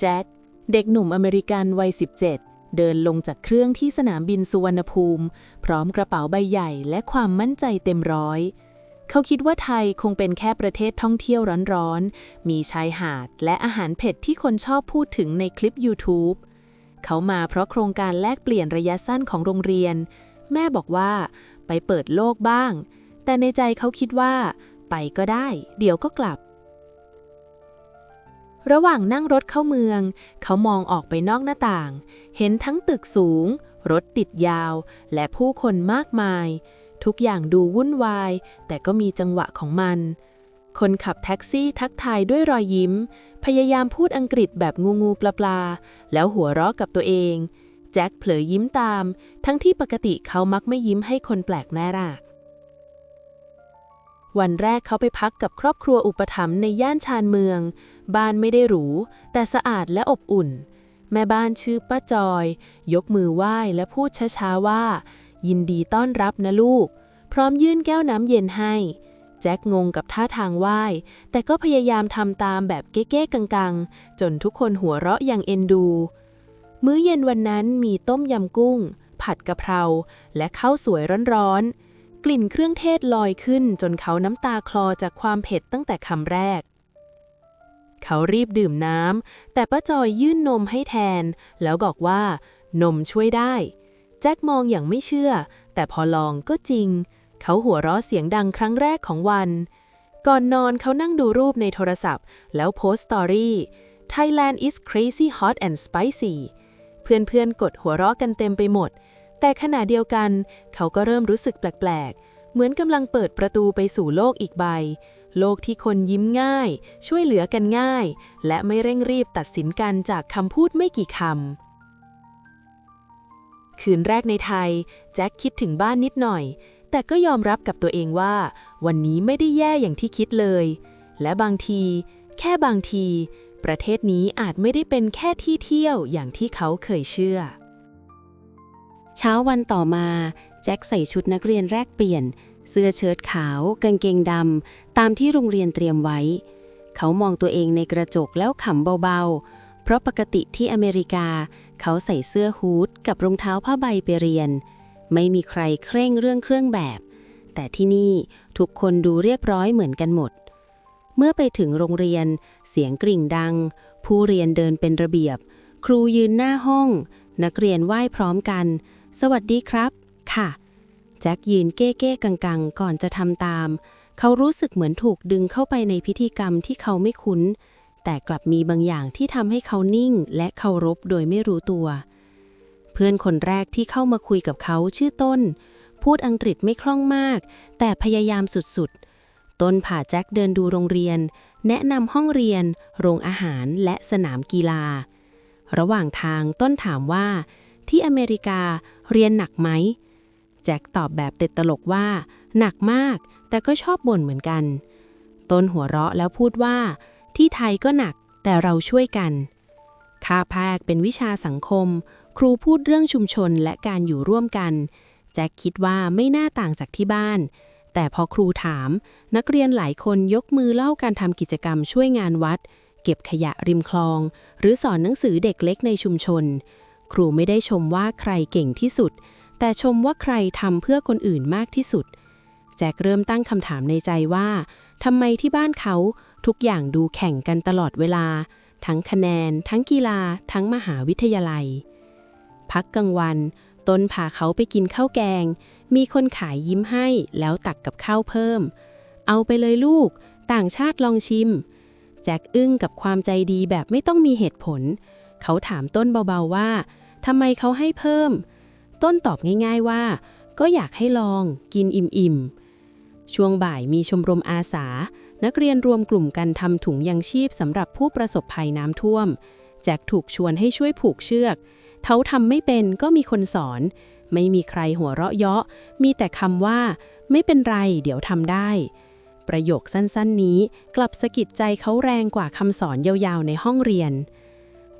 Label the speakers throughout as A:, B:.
A: แจ็คเด็กหนุ่มอเมริกันวัย 17 เดินลงจากเครื่องที่สนามบินสุวรรณภูมิ พร้อมกระเป๋าใบใหญ่และความมั่นใจเต็มร้อย เขาคิดว่าไทยคงเป็นแค่ประเทศท่องเที่ยวร้อนๆ มีชายหาดและอาหารเผ็ดที่คนชอบพูดถึงในคลิป YouTube เขามาเพราะโครงการแลกเปลี่ยนระยะสั้นของโรงเรียน แม่บอกว่า ไปเปิดโลกบ้าง แต่ในใจเขาคิดว่า ไปก็ได้ เดี๋ยวก็กลับ ระหว่างนั่งรถเข้าเมือง เขามองออกไปนอกหน้าต่าง เห็นทั้งตึกสูง รถติดยาว และผู้คนมากมาย ทุกอย่างดูวุ่นวาย แต่ก็มีจังหวะของมัน คนขับแท็กซี่ทักทายด้วยรอยยิ้ม พยายามพูดอังกฤษแบบงูงูปลาปลา แล้วหัวเราะกับตัวเอง แจ็คเผลอยิ้มตาม ทั้งที่ปกติเขามักไม่ยิ้มให้คนแปลกหน้าราวันแรกเขาไปพักกับครอบครัวอุปถัมภ์ในย่านชานเมือง บ้านไม่ได้หรู แต่สะอาดและอบอุ่น แม่บ้านชื่อป้าจอย ยกมือไหว้และพูดช้าๆว่า ยินดีต้อนรับนะลูก พร้อมยื่นแก้วน้ำเย็นให้ แจ็คงงกับท่าทางไหว้ แต่ก็พยายามทำตามแบบเก๊ๆกังๆ จนทุกคนหัวเราะอย่างเอ็นดู มื้อเย็นวันนั้นมีต้มยำกุ้ง ผัดกะเพรา และข้าวสวยร้อนๆ กลิ่นเครื่องเทศลอยขึ้นจนเขาน้ำตาคลอจากความเผ็ดตั้งแต่คำแรก เขารีบดื่มน้ำ แต่ป้าจอยยื่นนมให้แทน แล้วบอกว่า นมช่วยได้ แจ็คมองอย่างไม่เชื่อ แต่พอลองก็จริง เขาหัวเราะเสียงดังครั้งแรกของวัน ก่อนนอนเขานั่งดูรูปในโทรศัพท์ แล้วโพสต์สตอรี่ Thailand is crazy hot and spicy เพื่อนๆ กดหัวเราะกันเต็มไปหมด แต่ขณะเดียวกัน เขาก็เริ่มรู้สึกแปลกๆ เหมือนกำลังเปิดประตูไปสู่โลกอีกใบ โลกที่คนยิ้มง่าย ช่วยเหลือกันง่าย และไม่เร่งรีบตัดสินกันจากคำพูดไม่กี่คำ คืนแรกในไทย แจ็คคิดถึงบ้านนิดหน่อย แต่ก็ยอมรับกับตัวเองว่า วันนี้ไม่ได้แย่อย่างที่คิดเลย และบางที แค่บางที ประเทศนี้อาจไม่ได้เป็นแค่ที่เที่ยวอย่างที่เขาเคยเชื่อ
B: เช้าวันต่อมา แจ็คใส่ชุดนักเรียนแรกเปลี่ยน เสื้อเชิ้ตขาวกางเกงดำตามที่โรงเรียนเตรียมไว้ เขามองตัวเองในกระจกแล้วขำเบาๆ เพราะปกติที่อเมริกา เขาใส่เสื้อฮูดกับรองเท้าผ้าใบไปเรียน ไม่มีใครเคร่งเรื่องเครื่องแบบ แต่ที่นี่ทุกคนดูเรียบร้อยเหมือนกันหมด เมื่อไปถึงโรงเรียน เสียงกริ่งดัง ผู้เรียนเดินเป็นระเบียบ ครูยืนหน้าห้อง นักเรียนไหว้พร้อมกัน สวัสดีครับ ค่ะ จ็คยืนเก้เก้กังกังๆ ก่อนจะทำตาม เขารู้สึกเหมือนถูกดึงเข้าไปในพิธีกรรมที่เขาไม่คุ้น แต่กลับมีบางอย่างที่ทำให้เขานิ่ง และเคารพโดยไม่รู้ตัว เพื่อนคนแรกที่เข้ามาคุยกับเขาชื่อต้น พูดอังกฤษไม่คล่องมาก แต่พยายามสุดๆ ต้นพาแจ็คเดินดูโรงเรียน แนะนำห้องเรียน โรงอาหารและสนามกีฬา ระหว่างทางต้นถามว่า ที่อเมริกาเรียนหนักไหม แจ็คตอบแบบติดตลกว่า หนักมาก แต่ก็ชอบบ่นเหมือนกัน ต้นหัวเราะแล้วพูดว่า ที่ไทยก็หนัก แต่เราช่วยกันค่าภาคเป็นวิชาสังคม ครูพูดเรื่องชุมชนและการอยู่ร่วมกัน แจ็คคิดว่าไม่น่าต่างจากที่บ้าน แต่พอครูถาม นักเรียนหลายคนยกมือเล่าการทำกิจกรรมช่วยงานวัด เก็บขยะริมคลอง หรือสอนหนังสือเด็กเล็กในชุมชน ครูไม่ได้ชมว่าใครเก่งที่สุด แต่ชมว่าใครทำเพื่อคนอื่นมากที่สุด แจ็คเริ่มตั้งคำถามในใจว่าทำไมที่บ้านเขาทุกอย่างดูแข่งกันตลอดเวลา ทั้งคะแนน ทั้งกีฬา ทั้งมหาวิทยาลัย พักกลางวัน ต้นพาเขาไปกินข้าวแกง มีคนขายยิ้มให้แล้วตักกับข้าวเพิ่ม เอาไปเลยลูก ต่างชาติลองชิม แจ็คอึ้งกับความใจดีแบบไม่ต้องมีเหตุผล เขาถามต้นเบาๆว่าทำไมเขาให้เพิ่ม ต้นตอบง่ายๆว่า ก็อยากให้ลองกินอิ่มๆ ช่วงบ่ายมีชมรมอาสา นักเรียนรวมกลุ่มกันทำถุงยังชีพสำหรับผู้ประสบภัยน้ำท่วม แจ็คถูกชวนให้ช่วยผูกเชือกเขาทำไม่เป็นก็มีคนสอน ไม่มีใครหัวเราะเยาะ มีแต่คำว่า ไม่เป็นไร เดี๋ยวทำได้ ประโยคสั้นๆนี้ กลับสะกิดใจเขาแรงกว่าคำสอนยาวๆในห้องเรียน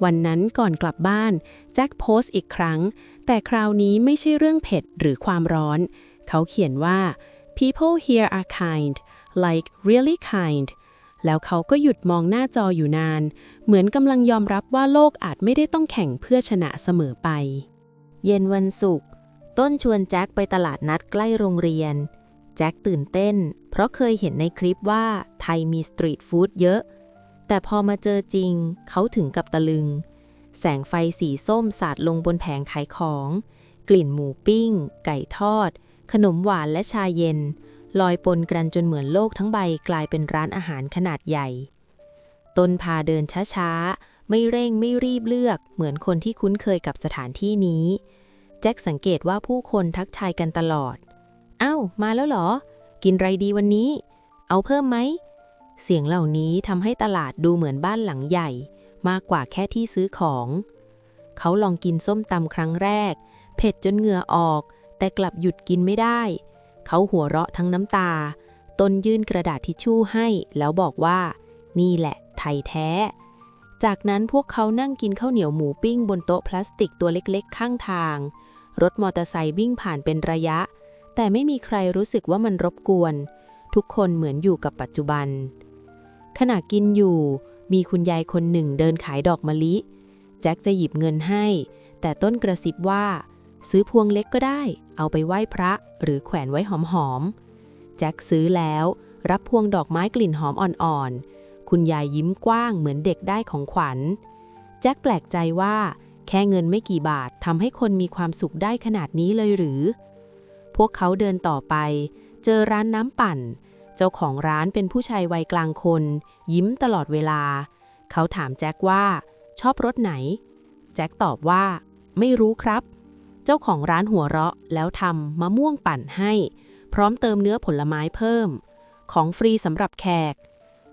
B: วันนั้นก่อนกลับบ้านแจ็คโพสต์อีกครั้ง แต่คราวนี้ไม่ใช่เรื่องเผ็ดหรือความร้อน เขาเขียนว่า people here are kind like really kind
A: แล้วเขาก็หยุดมองหน้าจออยู่นาน เหมือนกำลังยอมรับว่าโลกอาจไม่ได้ต้องแข่งเพื่อชนะเสมอไป
B: เย็นวันศุกร์ต้นชวนแจ็คไปตลาดนัดใกล้โรงเรียน แจ็คตื่นเต้น เพราะเคยเห็นในคลิปว่าไทยมีสตรีทฟู้ดเยอะ แต่พอมาเจอจริง เขาถึงกับตะลึง แสงไฟสีส้มสาดลงบนแผงขายของ กลิ่นหมูปิ้ง ไก่ทอด ขนมหวานและชาเย็น ลอยปนกันจนเหมือนโลกทั้งใบกลายเป็นร้านอาหารขนาดใหญ่ต้นพาเดินช้าๆ ไม่เร่งไม่รีบเลือก เหมือนคนที่คุ้นเคยกับสถานที่นี้ แจ็คสังเกตว่าผู้คนทักทายกันตลอด เอ้า มาแล้วเหรอ กินไรดีวันนี้ เอาเพิ่มไหม เสียงเหล่านี้ทำให้ตลาดดูเหมือนบ้านหลังใหญ่ มากกว่าแค่ที่ซื้อของ เขาลองกินส้มตำครั้งแรก เผ็ดจนเหงื่อออก แต่กลับหยุดกินไม่ได้ เขาหัวเราะทั้งน้ำตา ตนยื่นกระดาษทิชชู่ให้ แล้วบอกว่า นี่แหละ ไทยแท้ จากนั้นพวกเขานั่งกินข้าวเหนียวหมูปิ้งบนโต๊ะพลาสติกตัวเล็กๆ ข้างทาง รถมอเตอร์ไซค์วิ่งผ่านเป็นระยะ แต่ไม่มีใครรู้สึกว่ามันรบกวน ทุกคนเหมือนอยู่กับปัจจุบัน ขณะกินอยู่ มีคุณยายคนหนึ่งเดินขายดอกมะลิ แจ็คจะหยิบเงินให้ แต่ต้นกระซิบว่า ซื้อพวงเล็กก็ได้ เอาไปไหว้พระหรือแขวนไว้หอมๆ แจ็คซื้อแล้ว รับพวงดอกไม้กลิ่นหอมอ่อนๆ คุณยายยิ้มกว้างเหมือนเด็กได้ของขวัญ แจ็คแปลกใจว่า แค่เงินไม่กี่บาททำให้คนมีความสุขได้ขนาดนี้เลยหรือ พวกเขาเดินต่อไป เจอร้านน้ำปั่น เจ้าของร้านเป็นผู้ชายวัยกลางคน ยิ้มตลอดเวลา เขาถามแจ็คว่า ชอบรสไหน แจ็คตอบว่า ไม่รู้ครับ เจ้าของร้านหัวเราะแล้วทำมะม่วงปั่นให้ พร้อมเติมเนื้อผลไม้เพิ่ม ของฟรีสำหรับแขก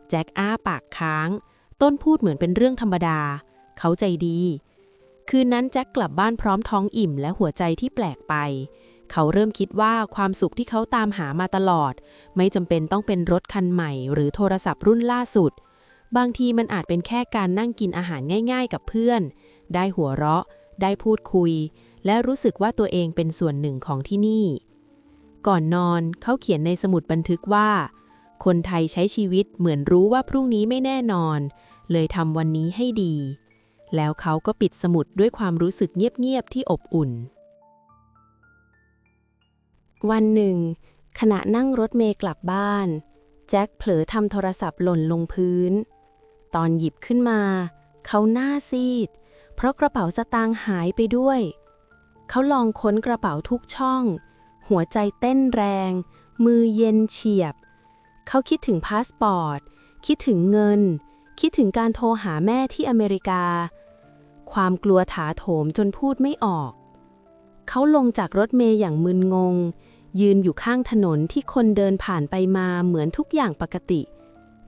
B: แจ็คอ้าปากค้าง ต้นพูดเหมือนเป็นเรื่องธรรมดา เขาใจดี คืนนั้นแจ็คกลับบ้านพร้อมท้องอิ่มและหัวใจที่แปลกไป เขาเริ่มคิดว่าความสุขที่เขาตามหามาตลอด ไม่จำเป็นต้องเป็นรถคันใหม่ หรือโทรศัพท์รุ่นล่าสุด บางทีมันอาจเป็นแค่การนั่งกินอาหารง่ายๆ กับเพื่อน ได้หัวเราะ ได้พูดคุย และรู้สึกว่าตัวเองเป็นส่วนหนึ่งของที่นี่ ก่อนนอนเขาเขียนในสมุดบันทึกว่า คนไทยใช้ชีวิตเหมือนรู้ว่าพรุ่งนี้ไม่แน่นอน เลยทำวันนี้ให้ดี แล้วเขาก็ปิดสมุดด้วยความรู้สึกเงียบๆที่อบอุ่น วันหนึ่ง ขณะนั่งรถเมล์กลับบ้าน แจ็คเผลอทำโทรศัพท์หล่นลงพื้น ตอนหยิบขึ้นมา เขาหน้าซีด เพราะกระเป๋าสตางค์หายไปด้วย เขาลองค้นกระเป๋าทุกช่อง หัวใจเต้นแรง มือเย็นเฉียบ เขาคิดถึงพาสปอร์ต คิดถึงเงิน คิดถึงการโทรหาแม่ที่อเมริกา ความกลัวถาโถมจนพูดไม่ออกเขาลงจากรถเมย์อย่างมึนงง ยืนอยู่ข้างถนนที่คนเดินผ่านไปมาเหมือนทุกอย่างปกติ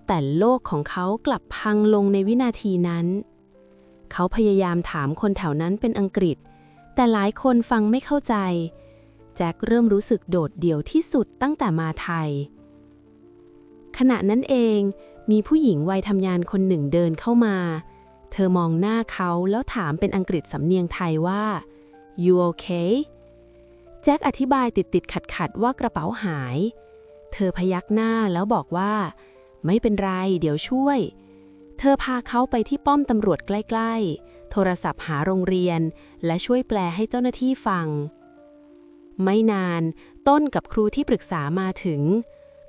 B: แต่โลกของเขากลับพังลงในวินาทีนั้น เขาพยายามถามคนแถวนั้นเป็นอังกฤษ แต่หลายคนฟังไม่เข้าใจ แจ็คเริ่มรู้สึกโดดเดี่ยวที่สุดตั้งแต่มาไทย ขณะนั้นเองมีผู้หญิงวัยทำงานคนหนึ่งเดินเข้ามา เธอมองหน้าเขาแล้วถามเป็นอังกฤษสำเนียงไทยว่า you okay แจ็คอธิบายติดติดขัดขัดว่ากระเป๋าหาย เธอพยักหน้าแล้วบอกว่า ไม่เป็นไร เดี๋ยวช่วย เธอพาเขาไปที่ป้อมตำรวจใกล้ๆ โทรศัพท์หาโรงเรียน และช่วยแปลให้เจ้าหน้าที่ฟัง ไม่นาน ต้นกับครูที่ปรึกษามาถึง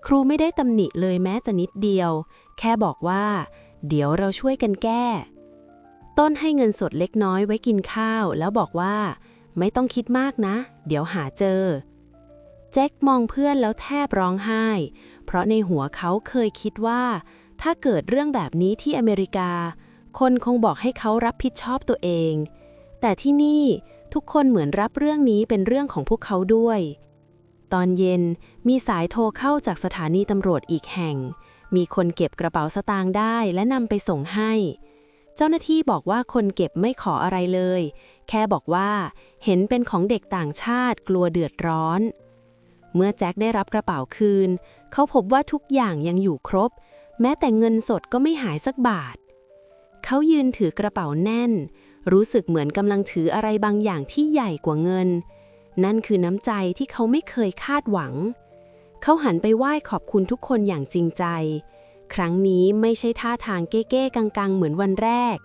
B: ครูไม่ได้ตำหนิเลยแม้จะนิดเดียว แค่บอกว่า เดี๋ยวเราช่วยกันแก้ ต้นให้เงินสดเล็กน้อยไว้กินข้าวแล้วบอกว่า ไม่ต้องคิดมากนะ เดี๋ยวหาเจอ แจ็คมองเพื่อนแล้วแทบร้องไห้ เพราะในหัวเขาเคยคิดว่า ถ้าเกิดเรื่องแบบนี้ที่อเมริกา คนคงบอกให้เขารับผิดชอบตัวเอง แต่ที่นี่ทุกคนเหมือนรับเรื่องนี้เป็นเรื่องของพวกเขาด้วย ตอนเย็นมีสายโทรเข้าจากสถานีตำรวจอีกแห่ง มีคนเก็บกระเป๋าสตางค์ได้และนำไปส่งให้ เจ้าหน้าที่บอกว่าคนเก็บไม่ขออะไรเลย แค่บอกว่า เห็นเป็นของเด็กต่างชาติกลัวเดือดร้อน เมื่อแจ็คได้รับกระเป๋าคืน เขาพบว่าทุกอย่างยังอยู่ครบ แม้แต่เงินสดก็ไม่หายสักบาท เขายืนถือกระเป๋าแน่น รู้สึกเหมือนกำลังถืออะไรบางอย่างที่ใหญ่กว่าเงิน นั่นคือน้ำใจที่เขาไม่เคยคาดหวัง เขาหันไปไหว้ขอบคุณทุกคนอย่างจริงใจ ครั้งนี้ไม่ใช่ท่าทางเก้ๆกังๆ เหมือนวันแรก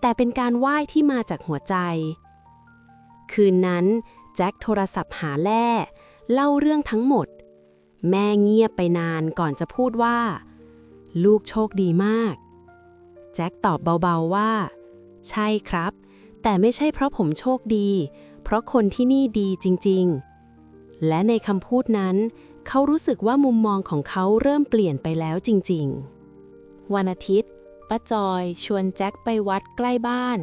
B: แต่เป็นการไหว้ที่มาจากหัวใจ คืนนั้น แจ็คโทรศัพท์หาแล่ เล่าเรื่องทั้งหมด แม่เงียบไปนานก่อนจะพูดว่า ลูกโชคดีมาก แจ็คตอบเบาๆว่า ใช่ครับ แต่ไม่ใช่เพราะผมโชคดี เพราะคนที่นี่ดีจริงๆ และในคำพูดนั้น เขารู้สึกว่ามุมมองของเขาเริ่มเปลี่ยนไปแล้วจริงๆ วันอาทิตย์ป้าจอยชวนแจ็คไปวัดใกล้บ้าน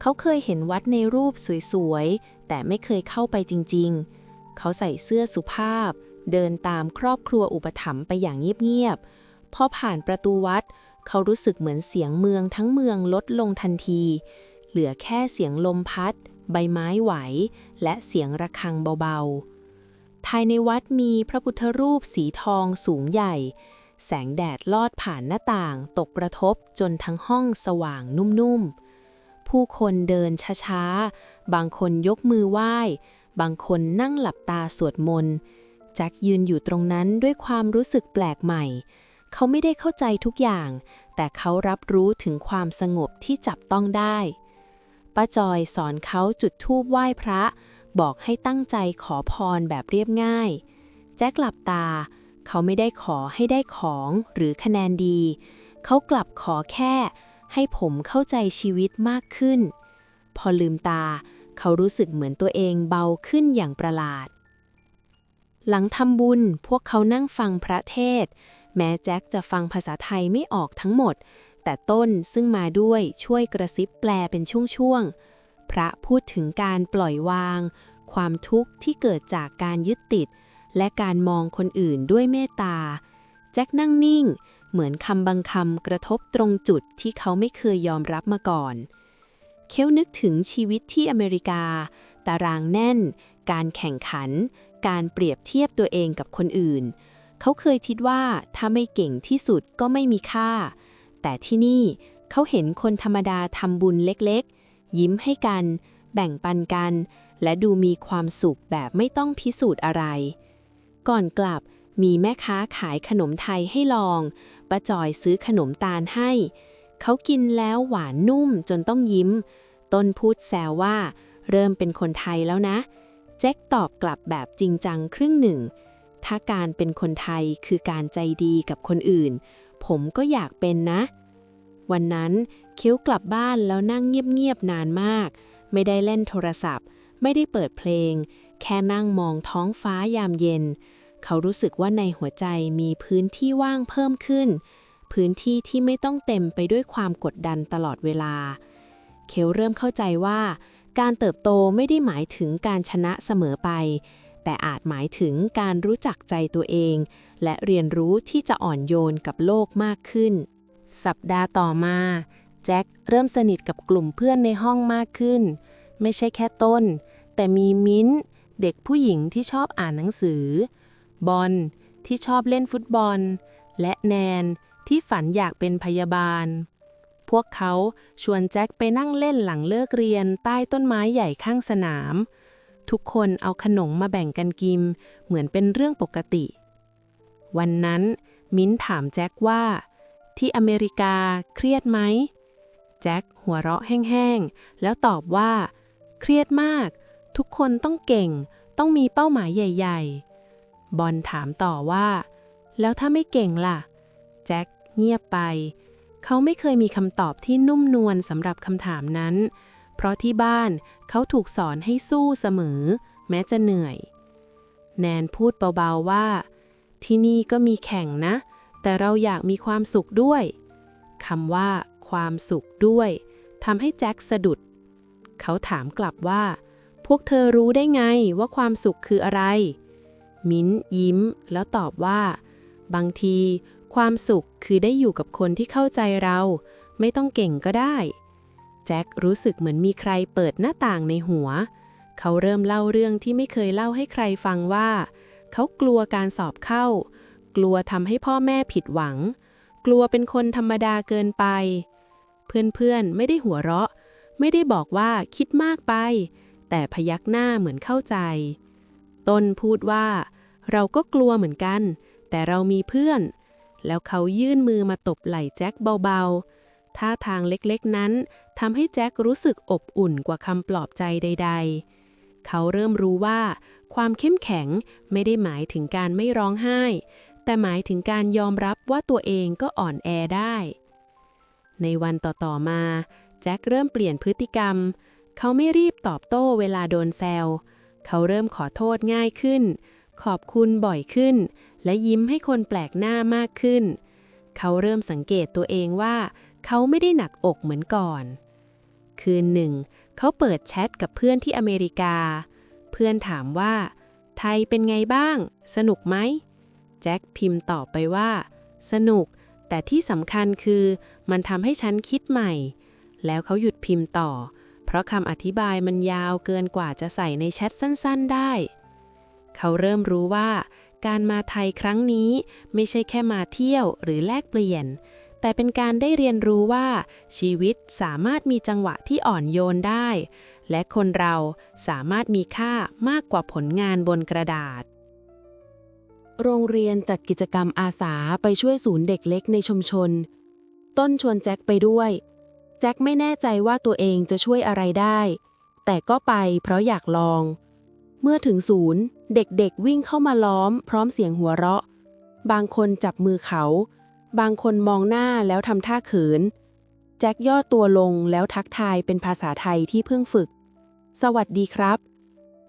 B: เขาเคยเห็นวัดในรูปสวยๆ แต่ไม่เคยเข้าไปจริงๆ เขาใส่เสื้อสุภาพ เดินตามครอบครัวอุปถัมภ์ไปอย่างเงียบๆ พอผ่านประตูวัด เขารู้สึกเหมือนเสียงเมืองทั้งเมืองลดลงทันที เหลือแค่เสียงลมพัด ใบไม้ไหว และเสียงระฆังเบาๆ ภายในวัดมีพระพุทธรูปสีทองสูงใหญ่ แสงแดดลอดผ่านหน้าต่าง ตกกระทบจนทั้งห้องสว่างนุ่มๆ ผู้คนเดินช้าๆ บางคนยกมือไหว้ บางคนนั่งหลับตาสวดมนต์ แจ็คยืนอยู่ตรงนั้นด้วยความรู้สึกแปลกใหม่ เขาไม่ได้เข้าใจทุกอย่าง แต่เขารับรู้ถึงความสงบที่จับต้องได้ ป้าจอยสอนเขาจุดธูปไหว้พระ บอกให้ตั้งใจขอพรแบบเรียบง่าย แจ็คหลับตา เขาไม่ได้ขอให้ได้ของหรือคะแนนดี เขากลับขอแค่ ให้ผมเข้าใจชีวิตมากขึ้น พอลืมตา เขารู้สึกเหมือนตัวเองเบาขึ้นอย่างประหลาด หลังทำบุญพวกเขานั่งฟังพระเทศ แม้แจ็คจะฟังภาษาไทยไม่ออกทั้งหมด แต่ต้นซึ่งมาด้วยช่วยกระซิบแปลเป็นช่วงๆ พระพูดถึงการปล่อยวาง ความทุกข์ที่เกิดจากการยึดติด และการมองคนอื่นด้วยเมตตา แจ็คนั่งนิ่ง เหมือนคำบางคำกระทบตรงจุดที่เขาไม่เคยยอมรับมาก่อน เคลนึกถึงชีวิตที่อเมริกา ตารางแน่น การแข่งขัน การเปรียบเทียบตัวเองกับคนอื่น เขาเคยคิดว่าถ้าไม่เก่งที่สุดก็ไม่มีค่า แต่ที่นี่เขาเห็นคนธรรมดาทำบุญเล็กๆ ยิ้มให้กัน แบ่งปันกัน และดูมีความสุขแบบไม่ต้องพิสูจน์อะไร ก่อนกลับมีแม่ค้าขายขนมไทยให้ลอง ป้าจอยซื้อขนมตาลให้ เขากินแล้วหวานนุ่มจนต้องยิ้ม ต้นพูดแซวว่า เริ่มเป็นคนไทยแล้วนะ แจ็คตอบกลับแบบจริงจังครึ่งหนึ่ง ถ้าการเป็นคนไทยคือการใจดีกับคนอื่น ผมก็อยากเป็นนะ วันนั้นคิ้วกลับบ้านแล้วนั่งเงียบๆนานมาก ไม่ได้เล่นโทรศัพท์ ไม่ได้เปิดเพลง แค่นั่งมองท้องฟ้ายามเย็น เขารู้สึกว่าในหัวใจมีพื้นที่ว่างเพิ่มขึ้น พื้นที่ที่ไม่ต้องเต็มไปด้วยความกดดันตลอดเวลา เคลเริ่มเข้าใจว่า การเติบโตไม่ได้หมายถึงการชนะเสมอไป แต่อาจหมายถึงการรู้จักใจตัวเอง และเรียนรู้ที่จะอ่อนโยนกับโลกมากขึ้น สัปดาห์ต่อมา แจ็คเริ่มสนิทกับกลุ่มเพื่อนในห้องมากขึ้น ไม่ใช่แค่ต้น แต่มีมิ้นท์เด็กผู้หญิงที่ชอบอ่านหนังสือ บอลที่ชอบเล่นฟุตบอล และแนนที่ฝันอยากเป็นพยาบาล พวกเขาชวนแจ็คไปนั่งเล่นหลังเลิกเรียนใต้ต้นไม้ใหญ่ข้างสนาม ทุกคนเอาขนมมาแบ่งกันกินเหมือนเป็นเรื่องปกติ วันนั้นมิ้นถามแจ็คว่า ที่อเมริกาเครียดไหมแจ็คหัวเราะแห้งๆ แล้วตอบว่า เครียดมาก ทุกคนต้องเก่ง ต้องมีเป้าหมายใหญ่ ๆ บอลถามต่อว่า แล้วถ้าไม่เก่งล่ะ แจ็คเงียบไป เขาไม่เคยมีคำตอบที่นุ่มนวลสำหรับคำถามนั้น เพราะที่บ้านเขาถูกสอนให้สู้เสมอ แม้จะเหนื่อย แนนพูดเบาๆว่า ที่นี่ก็มีแข่งนะ แต่เราอยากมีความสุขด้วยคำว่า ความสุขด้วยทำให้แจ็คสะดุด เขาถามกลับว่า พวกเธอรู้ได้ไงว่าความสุขคืออะไร มิ้นยิ้ม แล้วตอบว่า บางที ความสุขคือได้อยู่กับคนที่เข้าใจเรา ไม่ต้องเก่งก็ได้ แจ็ครู้สึกเหมือนมีใครเปิดหน้าต่างในหัว เขาเริ่มเล่าเรื่องที่ไม่เคยเล่าให้ใครฟังว่า เขากลัวการสอบเข้า กลัวทำให้พ่อแม่ผิดหวัง กลัวเป็นคนธรรมดาเกินไป เพื่อนๆไม่ได้หัวเราะ ไม่ได้บอกว่าคิดมากไป แต่พยักหน้าเหมือนเข้าใจ ต้นพูดว่า เราก็กลัวเหมือนกัน แต่เรามีเพื่อน
A: แล้วเขายื่นมือมาตบไหล่แจ็คเบาๆ ท่าทางเล็กๆนั้นทำให้แจ็ครู้สึกอบอุ่นกว่าคำปลอบใจใด ๆ เขาเริ่มรู้ว่า ความเข้มแข็งไม่ได้หมายถึงการไม่ร้องไห้ แต่หมายถึงการยอมรับว่าตัวเองก็อ่อนแอได้ ในวันต่อๆมา แจ็คเริ่มเปลี่ยนพฤติกรรม เขาไม่รีบตอบโต้เวลาโดนแซว เขาเริ่มขอโทษง่ายขึ้น ขอบคุณบ่อยขึ้น และยิ้มให้คนแปลกหน้ามากขึ้น เขาเริ่มสังเกตตัวเองว่า เขาไม่ได้หนักอกเหมือนก่อน คืนหนึ่ง เขาเปิดแชทกับเพื่อนที่อเมริกา เพื่อนถามว่า ไทยเป็นไงบ้าง สนุกไหม แจ็คพิมพ์ตอบไปว่า สนุก แต่ที่สำคัญคือมันทำให้ฉันคิดใหม่ แล้วเขาหยุดพิมพ์ต่อเพราะคำอธิบายมันยาวเกินกว่าจะใส่ในแชทสั้น ๆได้ เขาเริ่มรู้ว่า การมาไทยครั้งนี้ไม่ใช่แค่มาเที่ยวหรือแลกเปลี่ยน แต่เป็นการได้เรียนรู้ว่า ชีวิตสามารถมีจังหวะที่อ่อนโยนได้ และคนเราสามารถมีค่ามากกว่าผลงานบนกระดาษโรงเรียนจัดกิจกรรมอาสาไปช่วยศูนย์เด็กเล็กในชุมชน ต้นชวนแจ็คไปด้วย แจ็คไม่แน่ใจว่าตัวเองจะช่วยอะไรได้ แต่ก็ไปเพราะอยากลอง เมื่อถึงศูนย์ เด็กๆวิ่งเข้ามาล้อม พร้อมเสียงหัวเราะ บางคนจับมือเขา บางคนมองหน้าแล้วทำท่าเขิน แจ็คย่อตัวลงแล้วทักทายเป็นภาษาไทยที่เพิ่งฝึก สวัสดีครับ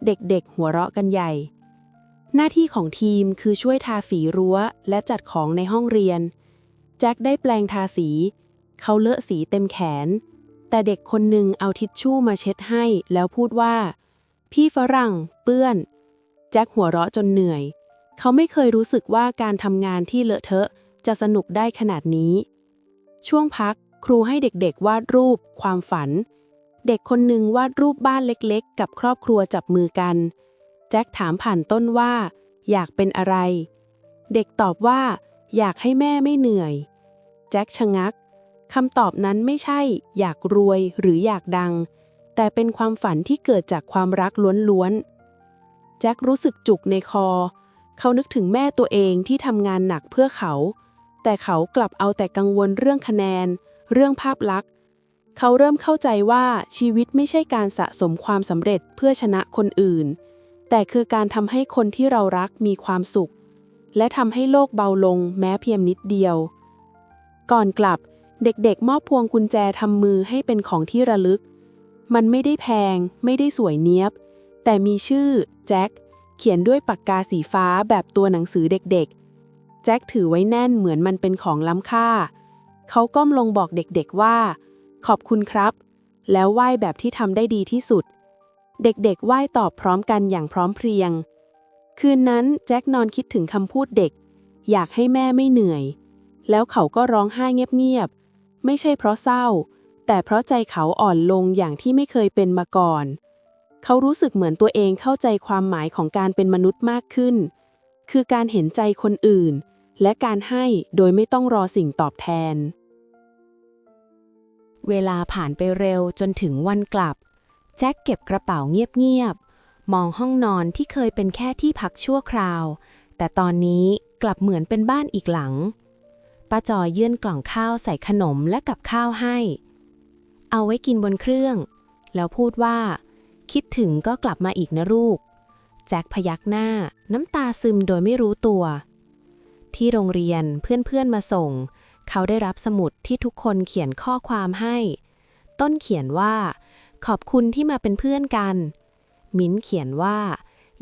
A: เด็กๆหัวเราะกันใหญ่ หน้าที่ของทีมคือช่วยทาสีรั้ว และจัดของในห้องเรียน แจ็คได้แปลงทาสี เขาเลอะสีเต็มแขน แต่เด็กคนหนึ่งเอาทิชชู่มาเช็ดให้ แล้วพูดว่า พี่ฝรั่ง เปื้อน แจ็คหัวเราะจนเหนื่อย เขาไม่เคยรู้สึกว่าการทำงานที่เลอะเทอะ จะสนุกได้ขนาดนี้ ช่วงพักครูให้เด็กๆ วาดรูป ความฝัน เด็กคนหนึ่งวาดรูปบ้านเล็กๆ กับครอบครัวจับมือกัน แจ็คถามผ่านต้นว่า อยากเป็นอะไร เด็กตอบว่า อยากให้แม่ไม่เหนื่อย แจ็คชะงัก คำตอบนั้นไม่ใช่ อยากรวยหรืออยากดัง แต่เป็นความฝันที่เกิดจากความรักล้วนๆ แจ็ครู้สึกจุกในคอ เขานึกถึงแม่ตัวเองที่ทำงานหนักเพื่อเขา แต่เขากลับเอาแต่กังวลเรื่องคะแนน เรื่องภาพลักษณ์ เขาเริ่มเข้าใจว่าชีวิตไม่ใช่การสะสมความสำเร็จเพื่อชนะคนอื่น แต่คือการทำให้คนที่เรารักมีความสุข และทำให้โลกเบาลงแม้เพียงนิดเดียว ก่อนกลับ เด็กๆ มอบพวงกุญแจทำมือให้เป็นของที่ระลึก มันไม่ได้แพง ไม่ได้สวยเนี้ยบ แต่มีชื่อ แจ็ค เขียนด้วยปากกาสีฟ้าแบบตัวหนังสือเด็กๆ แจ็คถือไว้แน่นเหมือนมันเป็นของล้ำค่า เขาก้มลงบอกเด็กๆว่า ขอบคุณครับ แล้วไหว้แบบที่ทำได้ดีที่สุด เด็กๆ ไหว้ตอบพร้อมกันอย่างพร้อมเพรียง คืนนั้นแจ็คนอนคิดถึงคำพูดเด็ก อยากให้แม่ไม่เหนื่อย แล้วเขาก็ร้องไห้เงียบๆ ไม่ใช่เพราะเศร้า แต่เพราะใจเขาอ่อนลงอย่างที่ไม่เคยเป็นมาก่อน เขารู้สึกเหมือนตัวเองเข้าใจความหมายของการเป็นมนุษย์มากขึ้น คือการเห็นใจคนอื่น และการให้โดยไม่ต้องรอสิ่งตอบแทน
B: เวลาผ่านไปเร็วจนถึงวันกลับ แจ็คเก็บกระเป๋าเงียบๆ มองห้องนอนที่เคยเป็นแค่ที่พักชั่วคราว แต่ตอนนี้กลับเหมือนเป็นบ้านอีกหลัง ป้าจอยยื่นกล่องข้าวใส่ขนมและกับข้าวให้ เอาไว้กินบนเครื่อง แล้วพูดว่า คิดถึงก็กลับมาอีกนะลูก แจ็คพยักหน้า น้ำตาซึมโดยไม่รู้ตัว ที่โรงเรียนเพื่อนๆมาส่ง เขาได้รับสมุดที่ทุกคนเขียนข้อความให้ ต้นเขียนว่า ขอบคุณที่มาเป็นเพื่อนกัน มิ้นเขียนว่า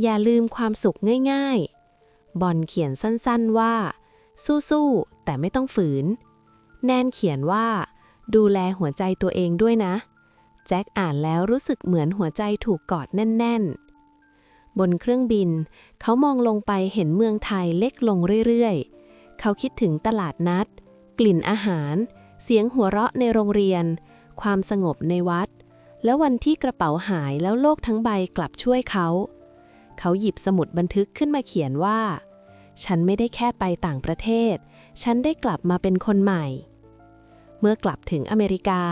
B: อย่าลืมความสุขง่าย ๆ บอลเขียนสั้นๆว่า สู้ๆ แต่ไม่ต้องฝืน แนนเขียนว่า ดูแลหัวใจตัวเองด้วยนะ แจ็คอ่านแล้วรู้สึกเหมือนหัวใจถูกกอดแน่น ๆ บนเครื่องบิน เขามองลงไปเห็นเมืองไทยเล็กลงเรื่อยๆ เขาคิดถึงตลาดนัด กลิ่นอาหาร เสียงหัวเราะในโรงเรียน ความสงบในวัด แล้ววันที่กระเป๋าหายแล้วโลกทั้งใบกลับช่วยเขา เขาหยิบสมุดบันทึกขึ้นมาเขียนว่า ฉันไม่ได้แค่ไปต่างประเทศ ฉันได้กลับมาเป็นคนใหม่ เมื่อกลับถึงอเมริกา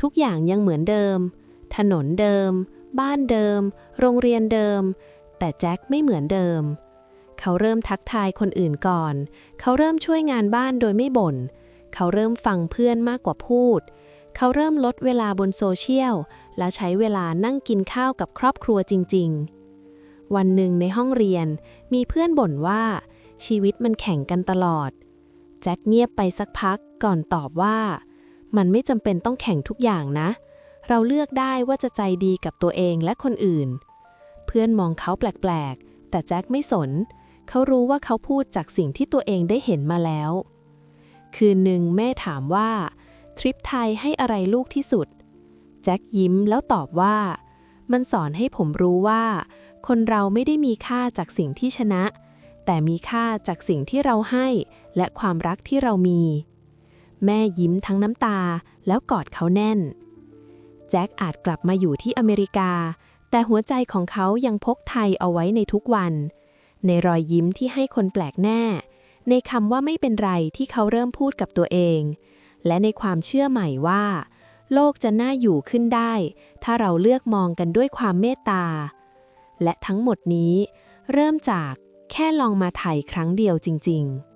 B: ทุกอย่างยังเหมือนเดิม ถนนเดิม บ้านเดิม โรงเรียนเดิม แต่แจ็คไม่เหมือนเดิม
A: เขาเริ่มทักทายคนอื่นก่อน เขาเริ่มช่วยงานบ้านโดยไม่บ่น เขาเริ่มฟังเพื่อนมากกว่าพูด เขาเริ่มลดเวลาบนโซเชียล และใช้เวลานั่งกินข้าวกับครอบครัวจริง ๆ วันหนึ่งในห้องเรียนมีเพื่อนบ่นว่า ชีวิตมันแข่งกันตลอด แจ็คเงียบไปสักพักก่อนตอบว่า มันไม่จำเป็นต้องแข่งทุกอย่างนะ เราเลือกได้ว่าจะใจดีกับตัวเองและคนอื่น เพื่อนมองเขาแปลกๆ แต่แจ็คไม่สน เขารู้ว่าเขาพูดจากสิ่งที่ตัวเองได้เห็นมาแล้ว คืนหนึ่งแม่ถามว่า ทริปไทยให้อะไรลูกที่สุด แจ็คยิ้มแล้วตอบว่า มันสอนให้ผมรู้ว่า คนเราไม่ได้มีค่าจากสิ่งที่ชนะ แต่มีค่าจากสิ่งที่เราให้และความรักที่เรามี แม่ยิ้มทั้งน้ำตาแล้วกอดเขาแน่น แจ็คอาจกลับมาอยู่ที่อเมริกา แต่หัวใจของเขายังพกไทยเอาไว้ในทุกวัน ในรอยยิ้มที่ให้คนแปลกแน่ในคำว่าไม่เป็นไรที่เขาเริ่มพูดกับตัวเอง และในความเชื่อใหม่ว่า โลกจะน่าอยู่ขึ้นได้ ถ้าเราเลือกมองกันด้วยความเมตตา และทั้งหมดนี้ เริ่มจาก แค่ลองมาไถ่ครั้งเดียวจริง ๆ